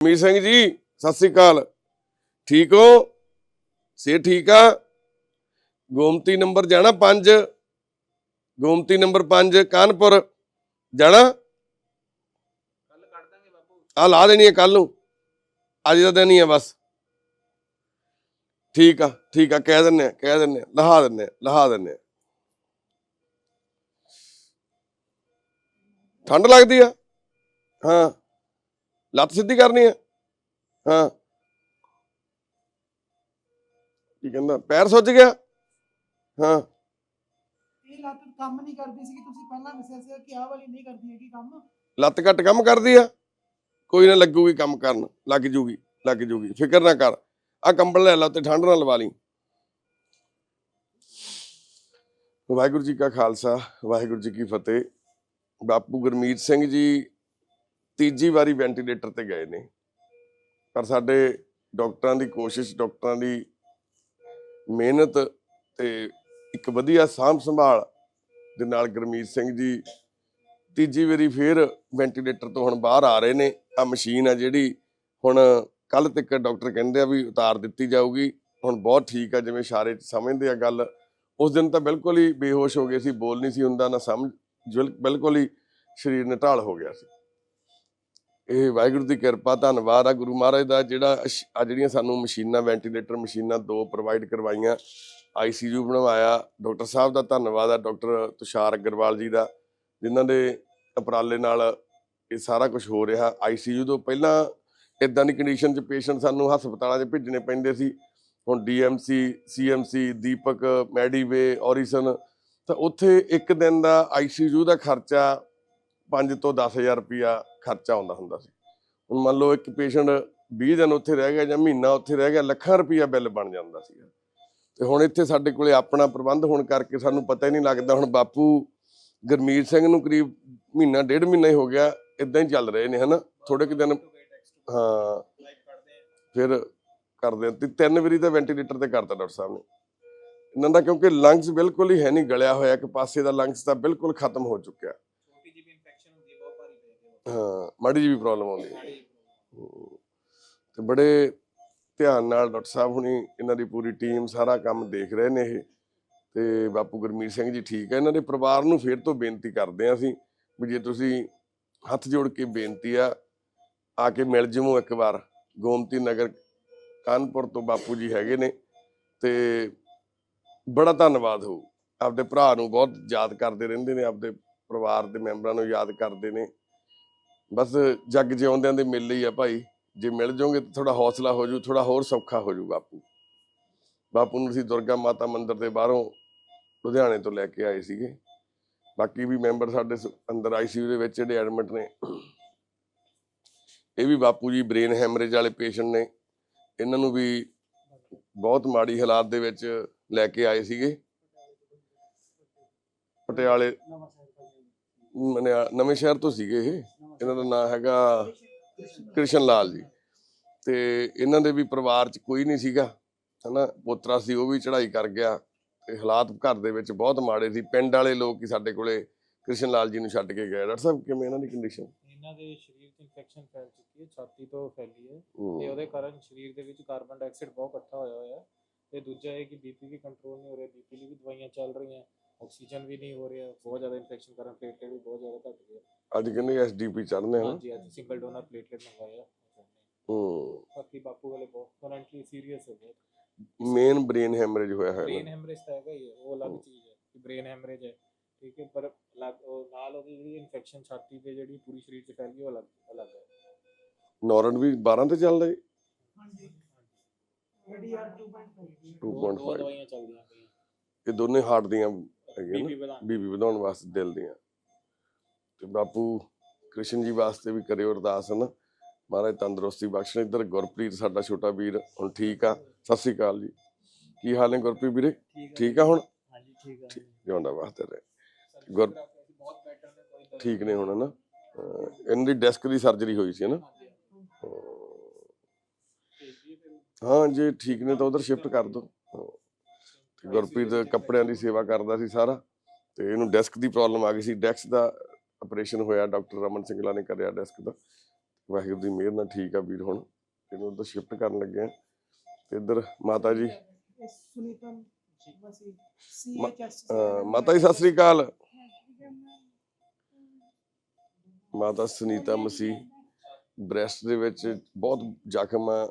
ਮੀਰ ਸਿੰਘ ਜੀ, ਸਤਿ ਸ੍ਰੀ ਅਕਾਲ। ਠੀਕ ਹੋ? ਸੇ ਠੀਕ ਆ? ਗੋਮਤੀ ਨੰਬਰ ਜਾਣਾ 5 ਗੋਮਤੀ ਨੰਬਰ 5 ਕਾਨਪੁਰ। ਜਾਣਾ? ਕੱਲ ਕੱਢ ਦਾਂਗੇ ਬਾਪੂ ਆ ਲਾ ਦੇਣੀ ਹੈ ਕੱਲ ਨੂੰ। ਅੱਜ ਦਾ ਦਿਨ ਹੀ ਹੈ ਬਸ। ਠੀਕ ਆ ਠੀਕ ਆ, ਕਹਿ ਦਿੰਨੇ ਆ, ਕਹਿ ਦਿੰਨੇ ਆ, ਲਹਾ ਦਿੰਨੇ ਆ, ਲਹਾ ਦਿੰਨੇ ਆ। ਠੰਡ ਲੱਗਦੀ ਆ? ਹਾਂ। ਲੱਤ ਸਿੱਧੀ ਕਰਨੀ ਆ ਹਾਂ। ਕੀ ਕਹਿੰਦਾ? ਪੈਰ ਸੁੱਜ ਗਿਆ। ਹਾਂ। ਇਹ ਲੱਤ ਕੰਮ ਨਹੀਂ ਕਰਦੀ ਸੀ ਤੁਸੀਂ ਪਹਿਲਾਂ ਦੱਸਿਆ ਸੀ ਕਿ ਆਹ ਵਾਲੀ ਨਹੀਂ ਕਰਦੀ ਹੈਗੀ ਕੰਮ। ਲੱਤ ਘੱਟ ਕੰਮ ਕਰਦੀ ਆ। ਕੋਈ ਨਾ ਲੱਗੂਗੀ ਕੰਮ ਕਰਨ। ਲੱਗ ਜੂਗੀ ਲੱਗ ਜੂਗੀ। ਫਿਕਰ ਨਾ ਕਰ। ਆ ਕੰਬਲ ਲੈ ਲਾ ਤੇ ਠੰਡ ਨਾਲ ਲਵਾ ਲਈ। ਵਾਹਿਗੁਰੂ ਜੀ ਕਾ ਖਾਲਸਾ ਵਾਹਿਗੁਰੂ ਜੀ ਕੀ ਫਤਿਹ। ਬਾਪੂ ਗੁਰਮੀਤ ਸਿੰਘ ਜੀ ਤੀਜੀ ਵਾਰੀ ਵੈਂਟੀਲੇਟਰ ਤੇ ਗਏ ਨੇ। ਪਰ ਸਾਡੇ ਡਾਕਟਰਾਂ ਦੀ ਕੋਸ਼ਿਸ਼, ਡਾਕਟਰਾਂ ਦੀ ਮਿਹਨਤ ਤੇ ਇੱਕ ਵਧੀਆ ਸਾਂਭ ਸੰਭਾਲ ਦੇ ਨਾਲ ਗੁਰਮੀਤ ਸਿੰਘ ਜੀ ਤੀਜੀ ਵਾਰੀ ਫੇਰ ਵੈਂਟੀਲੇਟਰ ਤੋਂ ਹੁਣ ਬਾਹਰ ਆ ਰਹੇ ਨੇ। ਆ ਮਸ਼ੀਨ ਆ ਜਿਹੜੀ ਹੁਣ ਕੱਲ ਤੱਕ ਡਾਕਟਰ ਕਹਿੰਦੇ ਆ ਵੀ ਉਤਾਰ ਦਿੱਤੀ ਜਾਊਗੀ। ਹੁਣ ਬਹੁਤ ਠੀਕ ਆ, ਜਿਵੇਂ ਇਸ਼ਾਰੇ 'ਚ ਸਮਝਦੇ ਆ ਗੱਲ। ਉਸ ਦਿਨ ਤਾਂ ਬਿਲਕੁਲ ਹੀ ਬੇਹੋਸ਼ ਹੋ ਗਏ ਸੀ, ਬੋਲ ਨਹੀਂ ਸੀ ਹੁੰਦਾ, ਨਾ ਸਮਝ, ਬਿਲ- ਬਿਲਕੁਲ ਹੀ ਸਰੀਰ ਨਿਟਾਲ ਹੋ ਗਿਆ ਸੀ। ਇਹ ਵਾਹਿਗੁਰੂ ਦੀ ਕਿਰਪਾ, ਧੰਨਵਾਦ ਆ ਗੁਰੂ ਮਹਾਰਾਜ ਦਾ ਜਿਹੜਾ ਆ ਜਿਹੜੀਆਂ ਸਾਨੂੰ ਮਸ਼ੀਨਾਂ, ਵੈਂਟੀਲੇਟਰ ਮਸ਼ੀਨਾਂ ਦੋ ਪ੍ਰੋਵਾਈਡ ਕਰਵਾਈਆਂ। ਆਈਸੀਯੂ ਬਣਵਾਇਆ, ਡਾਕਟਰ ਸਾਹਿਬ ਦਾ ਧੰਨਵਾਦ ਆ, ਡਾਕਟਰ ਤੁਸ਼ਾਰ ਅਗਰਵਾਲ ਜੀ ਦਾ, ਜਿਨ੍ਹਾਂ ਦੇ ਉਪਰਾਲੇ ਨਾਲ ਇਹ ਸਾਰਾ ਕੁਝ ਹੋ ਰਿਹਾ। ਆਈਸੀਯੂ ਤੋਂ ਪਹਿਲਾਂ ਇਦਾਂ ਦੀ ਕੰਡੀਸ਼ਨ 'ਚ ਪੇਸ਼ੈਂਟ ਸਾਨੂੰ ਹਸਪਤਾਲਾਂ 'ਚ ਭੇਜਣੇ ਪੈਂਦੇ ਸੀ। ਹੁਣ ਡੀਐਮਸੀ ਸੀਐਮਸੀ ਦੀਪਕ ਮੈਡੀਵੇ ਔਰੀਸਨ ਤਾਂ ਉੱਥੇ ਇੱਕ ਦਿਨ ਦਾ ਆਈਸੀਯੂ ਦਾ ਖਰਚਾ 5 ਤੋਂ 10000 ਰੁਪਿਆ ਖਰਚਾ ਆਉਂਦਾ ਹੁੰਦਾ ਸੀ। ਹੁਣ ਮੰਨ ਲਓ ਇੱਕ ਪੇਸ਼ੈਂਟ 20 ਦਿਨ ਉੱਥੇ ਰਹਿ ਗਿਆ ਜਾਂ ਮਹੀਨਾ ਉੱਥੇ ਰਹਿ ਗਿਆ, ਲੱਖਾਂ ਰੁਪਿਆ ਬਿੱਲ ਬਣ ਜਾਂਦਾ ਸੀ ਤੇ ਹੁਣ ਇੱਥੇ ਸਾਡੇ ਕੋਲੇ ਆਪਣਾ ਪ੍ਰਬੰਧ ਹੋਣ ਕਰਕੇ ਸਾਨੂੰ ਪਤਾ ਹੀ ਨਹੀਂ ਲੱਗਦਾ, ਹੁਣ ਬਾਪੂ ਗੁਰਮੀਤ ਸਿੰਘ ਨੂੰ ਕਰੀਬ ਮਹੀਨਾ, ਡੇਢ ਮਹੀਨਾ ਹੀ ਹੋ ਗਿਆ ਇਦਾਂ ਹੀ ਚੱਲ ਰਹੇ ਨੇ, ਹਨਾ? ਥੋੜੇ ਕਿ ਦਿਨ, ਹਾਂ। ਫਿਰ ਕਰਦੇ ਤੇ ਤਿੰਨ ਵਾਰੀ ਤਾਂ ਵੈਂਟੀਲੇਟਰ ਤੇ ਕਰਤਾ ਡਾਕਟਰ ਸਾਹਿਬ ਨੇ। ਇਹਨਾਂ ਦਾ ਕਿਉਂਕਿ ਲੰਗਸ ਬਿਲਕੁਲ ਹੀ ਹੈ ਨਹੀਂ ਗਲਿਆ ਹੋਇਆ, ਇੱਕ ਪਾਸੇ ਦਾ ਲੰਗਸ ਤਾਂ ਬਿਲਕੁਲ ਖਤਮ ਹੋ ਚੁੱਕਿਆ ਛੋਟੀ ਜਿਹੀ ਵੀ ਇਨਫੈਕਸ਼ਨ ਹੁੰਦੀ ਹੈ ਬਹੁਤ ਭਾਰੀ ਪੈ ਜਾਂਦੀ ਹਾਂ, ਮਾੜੀ ਜਿਹੀ ਵੀ ਪ੍ਰੋਬਲਮ ਆਉਂਦੀ ਹੈ। ਤੇ ਬੜੇ ਧਿਆਨ ਨਾਲ ਡਾਕਟਰ ਸਾਹਿਬ ਹੁਣੀ ਇਹਨਾਂ ਦੀ ਪੂਰੀ ਟੀਮ ਸਾਰਾ ਕੰਮ ਦੇਖ ਰਹੇ ਨੇ ਇਹ। ਤੇ ਬਾਪੂ ਗੁਰਮੀਤ ਸਿੰਘ ਜੀ ਠੀਕ ਹੈ, ਇਹਨਾਂ ਦੇ ਪਰਿਵਾਰ ਨੂੰ ਫੇਰ ਤੋਂ ਬੇਨਤੀ ਕਰਦੇ ਹਾਂ ਅਸੀਂ ਵੀ ਜੇ ਤੁਸੀਂ ਹੱਥ ਜੋੜ ਕੇ ਬੇਨਤੀ ਆ ਆ ਕੇ ਮਿਲ ਜਿਵੋ ਇੱਕ ਵਾਰ। ਗੋਮਤੀ ਨਗਰ ਕਾਨਪੁਰ ਤੋਂ ਬਾਪੂ ਜੀ ਹੈਗੇ ਨੇ ਤੇ ਬੜਾ ਧੰਨਵਾਦ ਹੋ ਆਪਦੇ ਭਰਾ ਨੂੰ ਬਹੁਤ ਯਾਦ ਕਰਦੇ ਰਹਿੰਦੇ ਨੇ, ਆਪਦੇ ਪਰਿਵਾਰ ਦੇ ਮੈਂਬਰਾਂ ਨੂੰ ਯਾਦ ਕਰਦੇ ਨੇ। ਬਸ ਜੱਗ ਜਿਉਂਦਿਆਂ ਦੇ ਮਿਲ ਹੀ ਆ ਭਾਈ। ਜੇ ਮਿਲ ਜਾਓਗੇ ਤਾਂ ਥੋੜਾ ਹੌਸਲਾ ਹੋ ਜੂ ਥੋੜਾ ਹੋਰ ਸੌਖਾ ਹੋ ਜੂ ਬਾਪੂ ਬਾਪੂ ਨੂੰ ਅਸੀਂ ਦੁਰਗਾ ਮਾਤਾ ਮੰਦਿਰ ਦੇ ਬਾਹਰੋਂ ਲੁਧਿਆਣੇ ਤੋਂ ਲੈ ਕੇ ਆਏ ਸੀਗੇ। ਬਾਕੀ ਵੀ ਮੈਂਬਰ ਸਾਡੇ ਸ- ਅੰਦਰ ਆਈਸੀਯੂ ਦੇ ਵਿੱਚ ਜਿਹੜੇ ਐਡਮਿਟ ਨੇ। ਇਹ ਵੀ ਬਾਪੂ ਜੀ ਬ੍ਰੇਨ ਹੈਮਰੇਜ ਵਾਲੇ ਪੇਸ਼ੈਂਟ ਨੇ। ਇਹਨਾਂ ਨੂੰ ਵੀ ਬਹੁਤ ਮਾੜੀ ਹਾਲਾਤ ਦੇ ਵਿੱਚ ਲੈ ਕੇ ਆਏ ਸੀਗੇ। ਪਟਿਆਲੇ ਨਵੇਂ ਸ਼ਹਿਰ ਤੋਂ ਸੀਗੇ ਇਹ। ਇਹਨਾਂ ਦਾ ਨਾਮ ਹੈਗਾ ਕ੍ਰਿਸ਼ਨ ਲਾਲ ਜੀ। ਤੇ ਇਹਨਾਂ ਦੇ ਵੀ ਪਰਿਵਾਰ 'ਚ ਕੋਈ ਨਹੀਂ ਸੀਗਾ ਹਨਾ? ਪੋਤਰਾ ਸੀ ਉਹ ਵੀ ਚੜ੍ਹਾਈ ਕਰ ਗਿਆ ਤੇ ਹਾਲਾਤ ਘਰ ਦੇ ਵਿੱਚ ਬਹੁਤ ਮਾੜੇ ਸੀ। ਪਿੰਡ ਵਾਲੇ ਲੋਕ ਹੀ ਸਾਡੇ ਕੋਲੇ ਕ੍ਰਿਸ਼ਨ ਲਾਲ ਜੀ ਨੂੰ ਛੱਡ ਕੇ ਗਏ। ਡਾਕਟਰ ਸਾਹਿਬ ਕਿਵੇਂ ਇਹਨਾਂ ਦੀ ਕੰਡੀਸ਼ਨ ਇਹਨਾਂ ਦੇ ਸਰੀਰ 'ਚ ਇਨਫੈਕਸ਼ਨ ਫੈਲ ਚੁੱਕੀ ਹੈ ਛਾਤੀ ਤੋਂ ਫੈਲੀ ਹੈ ਤੇ ਉਹਦੇ ਕਾਰਨ ਸਰੀਰ ਦੇ ਵਿੱਚ ਕਾਰਬਨ ਡਾਈਆਕਸਾਈਡ ਬਹੁਤ ਇਕੱਠਾ ਹੋਇਆ ਹੋਇਆ ਹੈ। ਤੇ ਦੂਜਾ ਇਹ ਕਿ ਬੀਪੀ ਵੀ ਕੰਟਰੋਲ ਨਹੀਂ ਹੋ ਰਿਹਾ ਬੀਪੀ ਲਈ ਵੀ ਦਵਾਈਆਂ ਚੱਲ ਰਹੀਆਂ। ਆਕਸੀਜਨ ਵੀ ਨਹੀਂ ਹੋ ਰਿਹਾ ਬਹੁਤ ਜ਼ਿਆਦਾ ਇਨਫੈਕਸ਼ਨ ਕਾਰਨ ਪਲੇਟਲੇਟ ਵੀ ਬਹੁਤ ਜ਼ਿਆਦਾ ਘਟ ਗਏ ਅੱਜ ਕਹਿੰਦੇ ਐਸਡੀਪੀ ਚੜ੍ਹਨੇ ਹਨ? ਹਾਂਜੀ ਅੱਜ ਸਿੰਗਲ ਡੋਨਰ ਪਲੇਟਲੇਟ ਮੰਗਵਾਇਆ ਹੂੰ। ਬਾਕੀ ਬਾਪੂ ਵਾਲੇ ਬਹੁਤ ਕਰੰਟਲੀ ਸੀਰੀਅਸ ਹੈ ਬਹੁਤ ਮੇਨ ਬ੍ਰੇਨ ਹੈਮਰੇਜ ਹੋਇਆ ਹੋਇਆ ਬ੍ਰੇਨ। ਹੈਮਰੇਜ ਤਾਂ ਹੈਗਾ ਹੀ ਹੈ ਉਹ ਅਲੱਗ। ਚੀਜ਼ ਹੈ ਕਿ ਬ੍ਰੇਨ ਹੈਮਰੇਜ ਹੈ ਠੀਕ ਹੈ ਪਰ ਅਲੱਗ ਉਹ ਨਾਲ ਉਹਦੀ ਜਿਹੜੀ ਇਨਫੈਕਸ਼ਨ ਛਾਤੀ ਤੇ ਜਿਹੜੀ ਪੂਰੀ ਸਰੀਰ 'ਚ ਫੈਲ ਗਈ ਉਹ ਅਲੱਗ ਅਲੱਗ ਹੈ। ਨੌਰਨ ਵੀ 12 ਤੇ ਚੱਲਦਾ? ਜੀ ਹਾਂਜੀ ADR 2.5 ਦੋ। 2.5 ਦੋ ਦਵਾਈਆਂ ਚੱਲਦੀਆਂ ਪਈਆਂ। ਇਹ ਦੋਨੇ ਹਾਰਟ ਦੀਆਂ ਬੀਪੀ ਵਧਾਉਣ। ਬੀਬੀ ਵਧਾਉਣ ਵਾਸਤੇ ਦਿਲ ਦੀਆਂ। ਤੇ ਬਾਪੂ ਕ੍ਰਿਸ਼ਨ ਜੀ ਵਾਸਤੇ ਵੀ ਕਰਿਓ ਅਰਦਾਸ ਨਾ? ਮਹਾਰਾਜ ਤੰਦਰੁਸਤੀ ਬਖਸ਼ਣ। ਇੱਧਰ ਗੁਰਪ੍ਰੀਤ ਸਾਡਾ ਛੋਟਾ ਵੀਰ ਹੁਣ ਠੀਕ ਆ। ਸਤਿ ਸ੍ਰੀ ਅਕਾਲ ਜੀ। ਕੀ ਹਾਲ ਨੇ ਗੁਰਪ੍ਰੀਤ ਵੀਰੇ? ਠੀਕ ਆ। ਹੁਣ? ਹਾਂਜੀ ਠੀਕ ਜਿਉਂਦਾ ਵਾਸਤੇ ਰਹੇ। ਗੁਰ- ਨੇ ਠੀਕ ਹੁਣ ਨਾ? ਇਹਨਾਂ ਦੀ ਡੈਸਕ ਦੀ ਸਰਜਰੀ ਹੋਈ ਸੀ ਨਾ? ਹਾਂ। ਜੇ ਠੀਕ ਨੇ ਤਾਂ ਉਧਰ ਸ਼ਿਫਟ ਕਰ ਦਿਓ। ਤੇ ਗੁਰਪ੍ਰੀਤ ਕੱਪੜਿਆਂ ਦੀ ਸੇਵਾ ਕਰਦਾ ਸੀ ਸਾਰਾ ਤੇ ਇਹਨੂੰ ਡੈਸਕ ਦੀ ਪ੍ਰੋਬਲਮ ਆ ਗਈ ਸੀ। ਡੈਸਕ ਦਾ ਆਪਰੇਸ਼ਨ ਹੋਇਆ ਡਾਕਟਰ ਰਮਨ ਸਿੰਘਲਾ ਨੇ ਕਰਿਆ ਡੈਸਕ ਦਾ। ਵਾਹਿਗੁਰੂ ਦੀ ਮਿਹਰ ਨਾਲ ਠੀਕ ਆ ਵੀਰ ਹੁਣ ਇਹਨੂੰ ਉਧਰ ਸ਼ਿਫਟ ਕਰਨ ਲੱਗੇ ਆ ਤੇ ਇੱਧਰ ਮਾਤਾ ਜੀ। ਮਾਤਾ ਜੀ ਸਤਿ ਸ੍ਰੀ ਅਕਾਲ। ਮਾਤਾ ਸੁਨੀਤਾ ਮਸੀਹ ਬ੍ਰੈਸਟ ਦੇ ਵਿੱਚ ਬਹੁਤ ਜ਼ਖਮ ਆ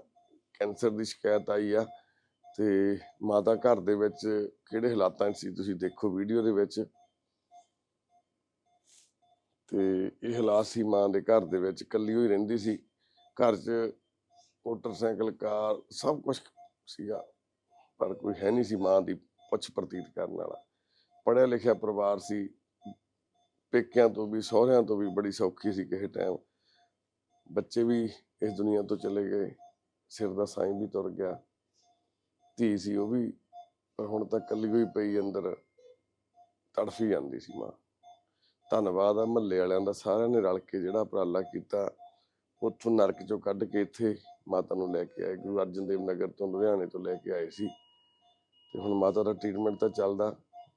ਕੈਂਸਰ ਦੀ ਸ਼ਿਕਾਇਤ ਆਈ ਆ। ਤੇ ਮਾਤਾ ਘਰ ਦੇ ਵਿੱਚ ਕਿਹੜੇ ਹਾਲਾਤਾਂ 'ਚ ਸੀ ਤੁਸੀਂ ਦੇਖੋ ਵੀਡੀਓ ਦੇ ਵਿੱਚ? ਤੇ ਇਹ ਹਾਲਾਤ ਸੀ ਮਾਂ ਦੇ ਘਰ ਦੇ ਵਿੱਚ, ਇਕੱਲੀ ਹੋਈ ਰਹਿੰਦੀ ਸੀ। ਘਰ 'ਚ ਮੋਟਰਸਾਈਕਲ, ਕਾਰ ਸਭ ਕੁਝ ਸੀਗਾ, ਪਰ ਕੋਈ ਹੈ ਨਹੀਂ ਸੀ ਮਾਂ ਦੀ ਪੁੱਛ ਪ੍ਰਤੀਤ ਕਰਨ ਵਾਲਾ। ਪੜ੍ਹਿਆ ਲਿਖਿਆ ਪਰਿਵਾਰ ਸੀ। ਪੇਕਿਆਂ ਤੋਂ ਵੀ, ਸਹੁਰਿਆਂ ਤੋਂ ਵੀ ਬੜੀ ਸੌਖੀ ਸੀ ਕਿਸੇ ਟਾਈਮ। ਬੱਚੇ ਵੀ ਇਸ ਦੁਨੀਆ ਤੋਂ ਚਲੇ ਗਏ। ਸਿਰ ਦਾ ਸਾਈਂ ਵੀ ਤੁਰ ਗਿਆ। ਧੀ ਸੀ ਉਹ ਵੀ, ਪਰ ਹੁਣ ਤਾਂ ਕੱਲੀ ਹੋਈ ਪਈ ਅੰਦਰ, ਤੜਫੀ ਜਾਂਦੀ ਸੀ ਮਾਂ। ਧੰਨਵਾਦ ਆ ਮਹੱਲੇ ਵਾਲਿਆਂ ਦਾ, ਸਾਰਿਆਂ ਨੇ ਰਲ ਕੇ ਜਿਹੜਾ ਉਪਰਾਲਾ ਕੀਤਾ, ਉੱਥੋਂ ਨਰਕ ਚੋਂ ਕੱਢ ਕੇ ਇੱਥੇ ਮਾਤਾ ਨੂੰ ਲੈ ਕੇ ਆਏ, ਗੁਰੂ ਅਰਜਨ ਦੇਵ ਨਗਰ ਤੋਂ ਲੁਧਿਆਣੇ ਤੋਂ ਲੈ ਕੇ ਆਏ ਸੀ। ਤੇ ਹੁਣ ਮਾਤਾ ਦਾ ਟ੍ਰੀਟਮੈਂਟ ਤਾਂ ਚੱਲਦਾ,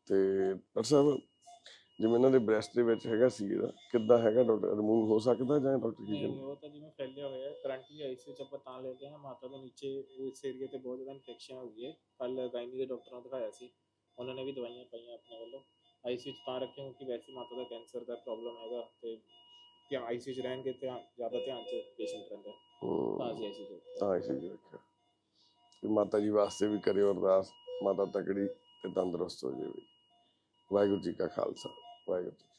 ਤੇ ਡਾਕਟਰ ਸਾਹਿਬ, ਜਿਵੇਂ ਇਹਨਾਂ ਦੇ ਬ੍ਰੈਸਟ ਦੇ ਵਿੱਚ ਹੈਗਾ ਸੀ ਇਹਦਾ, ਕਿੱਦਾਂ ਹੈਗਾ ਡਾਕਟਰ? ਰਿਮੂਵ ਹੋ ਸਕਦਾ ਜਾਂ ਡਾਕਟਰ ਕੀ ਨਹੀਂ ਕਹਿੰਦੇ ਉਹ ਤਾਂ ਜਿਵੇਂ ਕਰੰਟਲੀ ਆਈਸੀਯੂ ਚ ਆਪਾਂ ਤਾਂ ਲੈ ਕੇ ਆਏ ਹਾਂ। ਮਾਤਾ ਦੇ ਨੀਚੇ ਇਸ ਏਰੀਆ ਤੇ ਬਹੁਤ ਜ਼ਿਆਦਾ ਇਨਫੈਕਸ਼ਨ ਹੋ ਗਈ ਹੈ। ਕੱਲ ਗਾਇਨੀ ਦੇ ਡਾਕਟਰਾਂ ਨੂੰ ਦਿਖਾਇਆ ਸੀ। ਉਹਨਾਂ ਨੇ ਵੀ ਦਵਾਈਆਂ ਪਾਈਆਂ ਆਪਣੇ ਵੱਲੋਂ। ਆਈਸੀਯੂ ਚ ਤਾਂ ਰੱਖੇ ਕਿਉਂਕਿ ਵੈਸੇ ਮਾਤਾ ਦਾ ਕੈਂਸਰ ਦਾ ਪ੍ਰੋਬਲਮ ਹੈਗਾ ਤੇ ਧਿਆਨ ਆਈਸੀਯੂ ਚ ਰਹਿਣਗੇ ਤੇ ਜ਼ਿਆਦਾ ਧਿਆਨ ਚ ਪੇਸ਼ੈਂਟ ਰਹਿੰਦਾ ਹੈ। ਤਾਂ ਅਸੀਂ ਆਈਸੀਯੂ ਚ ਤਾਂ ਇਸੇ ਜੀ ਰੱਖਿਆ। ਤੇ ਮਾਤਾ ਜੀ ਵਾਸਤੇ ਵੀ ਕਰਿਓ ਅਰਦਾਸ। ਮਾਤਾ ਤਕੜੀ ਤੇ ਤੰਦਰੁਸਤ ਹੋ ਜਾਵੇ। ਵਾਹਿਗੁਰੂ ਜੀ ਕਾ ਖਾਲਸਾ। ਵਾਹਿਗੁਰੂ ਜੀ ਕੀ